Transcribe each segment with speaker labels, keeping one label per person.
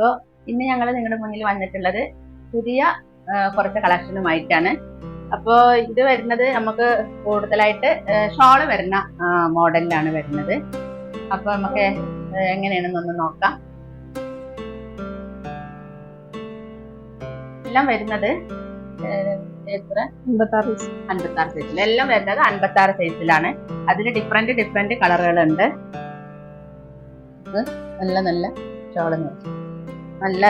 Speaker 1: അപ്പോൾ ഇന്ന് ഞങ്ങൾ നിങ്ങളുടെ മുന്നിൽ വന്നിട്ടുള്ളത് പുതിയ കുറച്ച് കളക്ഷനുമായിട്ടാണ്. അപ്പോൾ ഇത് വരുന്നത് നമുക്ക് കൂടുതലായിട്ട് ഷോൾ വരുന്ന മോഡലിലാണ് വരുന്നത്. അപ്പോൾ നമുക്ക് എങ്ങനെയാണെന്നൊന്ന് നോക്കാം. എല്ലാം വരുന്നത് എത്ര? അൻപത്താറ് സൈസിൽ. എല്ലാം വരുന്നത് അൻപത്തി ആറ് സൈസിലാണ്. അതിന് ഡിഫറെന്റ് ഡിഫറെന്റ് കളറുകളുണ്ട്. നല്ല നല്ല ഷോൾ നല്ല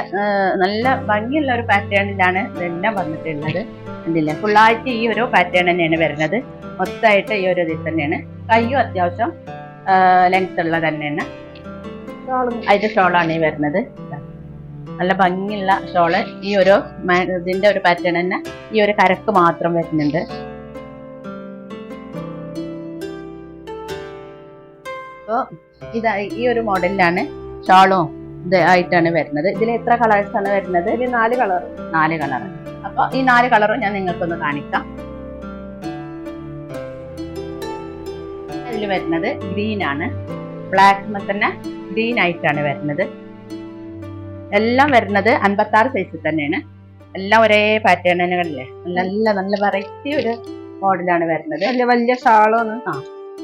Speaker 1: നല്ല ഭംഗിയുള്ള ഒരു പാറ്റേണിലാണ് ഇതെല്ലാം വന്നിട്ടുള്ളത്. കണ്ടില്ലേ? ഫുള്ളായിട്ട് ഈ ഒരു പാറ്റേൺ തന്നെയാണ് വരുന്നത്. മൊത്തമായിട്ട് ഈ ഒരു ഇത് തന്നെയാണ്. കയ്യും അത്യാവശ്യം ലെങ്ത് ഉള്ള തന്നെയാണ്. അതിന്റെ ഷോളാണ് ഈ വരുന്നത്. നല്ല ഭംഗിയുള്ള ഷോൾ. ഈ ഒരു ഇതിന്റെ ഒരു പാറ്റേൺ തന്നെ ഈ ഒരു കരക്ക് മാത്രം വരുന്നുണ്ട്. അപ്പോ ഇതാ ഈ ഒരു മോഡലിലാണ് ഷാളും. ആയിട്ടാണ് വരുന്നത്. ഇതിൽ എത്ര കളേഴ്സ് ആണ് വരുന്നത്?
Speaker 2: ഇതിൽ നാല് കളർ
Speaker 1: നാല് കളർ അപ്പൊ ഈ നാല് കളറും ഞാൻ നിങ്ങൾക്കൊന്ന് കാണിക്കാം. ഇതിൽ വരുന്നത് ഗ്രീൻ ആണ്. ബ്ലാക്ക് തന്നെ ഗ്രീൻ ആയിട്ടാണ് വരുന്നത്. എല്ലാം വരുന്നത് അൻപത്തി ആറ് സൈസിൽ തന്നെയാണ്. എല്ലാം ഒരേ പാറ്റേണുകളില്ലേ നല്ല നല്ല വെറൈറ്റി ഒരു മോഡലാണ് വരുന്നത്.
Speaker 2: വലിയ വലിയ ഷാളാണ്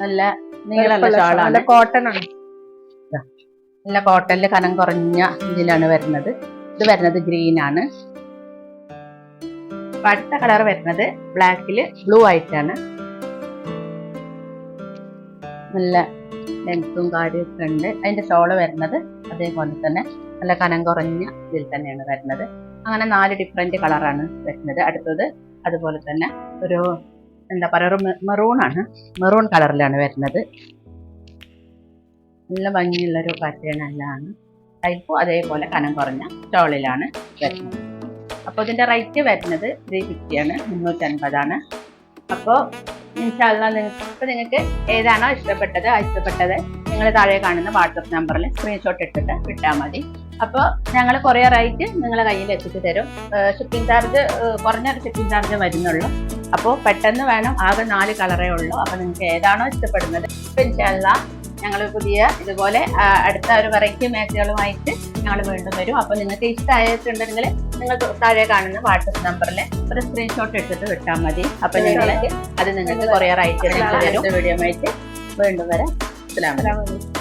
Speaker 1: നല്ല നീളമുള്ള ഷാളാണ്.
Speaker 2: കോട്ടൺ ആണ്.
Speaker 1: നല്ല കോട്ടണിൽ കനം കുറഞ്ഞ ഇതിലാണ് വരുന്നത്. ഇത് വരുന്നത് ഗ്രീൻ ആണ്. അടുത്ത കളർ വരുന്നത് ബ്ലാക്കിൽ ബ്ലൂ ആയിട്ടാണ്. നല്ല ലെങ്ത്തും കാര്യമൊക്കെ ഉണ്ട്. അതിന്റെ ഷോൾ വരുന്നത് അതേപോലെ തന്നെ നല്ല കനം കുറഞ്ഞ ഇതിൽ തന്നെയാണ് വരുന്നത്. അങ്ങനെ നാല് ഡിഫറെന്റ് കളറാണ് വരുന്നത്. അടുത്തത് അതുപോലെ തന്നെ ഒരു എന്താ പറയുക മെറൂൺ ആണ്. മെറൂൺ കളറിലാണ് വരുന്നത്. നല്ല ഭംഗിയുള്ള ഒരു പാറ്റേൺ എല്ലാം ടൈപ്പും അതേപോലെ കനം കുറഞ്ഞ ടോളിലാണ് വരുന്നത്. അപ്പോൾ ഇതിന്റെ റേറ്റ് വരുന്നത് ത്രീ ഫിഫ്റ്റിയാണ് മുന്നൂറ്റി അൻപതാണ് അപ്പോൾ ഇൻഷാല്ല നിങ്ങൾക്ക് നിങ്ങൾക്ക് ഏതാണോ ഇഷ്ടപ്പെട്ടത് ഇഷ്ടപ്പെട്ടത് നിങ്ങൾ താഴെ കാണുന്ന വാട്സപ്പ് നമ്പറിൽ സ്ക്രീൻഷോട്ട് ഇട്ടിട്ട് വിട്ടാൽ മതി. അപ്പോൾ ഞങ്ങൾ കുറേ റേറ്റ് നിങ്ങളെ കയ്യിൽ എത്തിച്ചു തരും. ഷിപ്പിംഗ് ചാർജ് കുറഞ്ഞൊരു ഷിപ്പിംഗ് ചാർജ് വരുന്നുള്ളൂ. അപ്പോൾ പെട്ടെന്ന് വേണം ആകെ നാല് കളറേ ഉള്ളൂ. അപ്പോൾ നിങ്ങൾക്ക് ഏതാണോ ഇഷ്ടപ്പെടുന്നത് ഇപ്പം ഇൻഷാല്ല ഞങ്ങൾ പുതിയ ഇതുപോലെ അടുത്ത ഒരു വെറൈറ്റി മാച്ചുകളുമായിട്ട് ഞങ്ങൾ വീണ്ടും വരും. അപ്പോൾ നിങ്ങൾക്ക് ഇഷ്ടമായിട്ടുണ്ടെങ്കിൽ നിങ്ങൾ താഴെ കാണുന്ന വാട്സപ്പ് നമ്പറിൽ ഒരു സ്ക്രീൻഷോട്ട് എടുത്തിട്ട് വിട്ടാൽ മതി. അപ്പോൾ ഞങ്ങൾ അത് നിങ്ങൾക്ക് കൊറിയർ ആയിട്ട് നിങ്ങൾക്ക് തരും. വീഡിയോ ആയിട്ട് വീണ്ടും വരാം.
Speaker 2: അസ്സാം വലൈക്കും.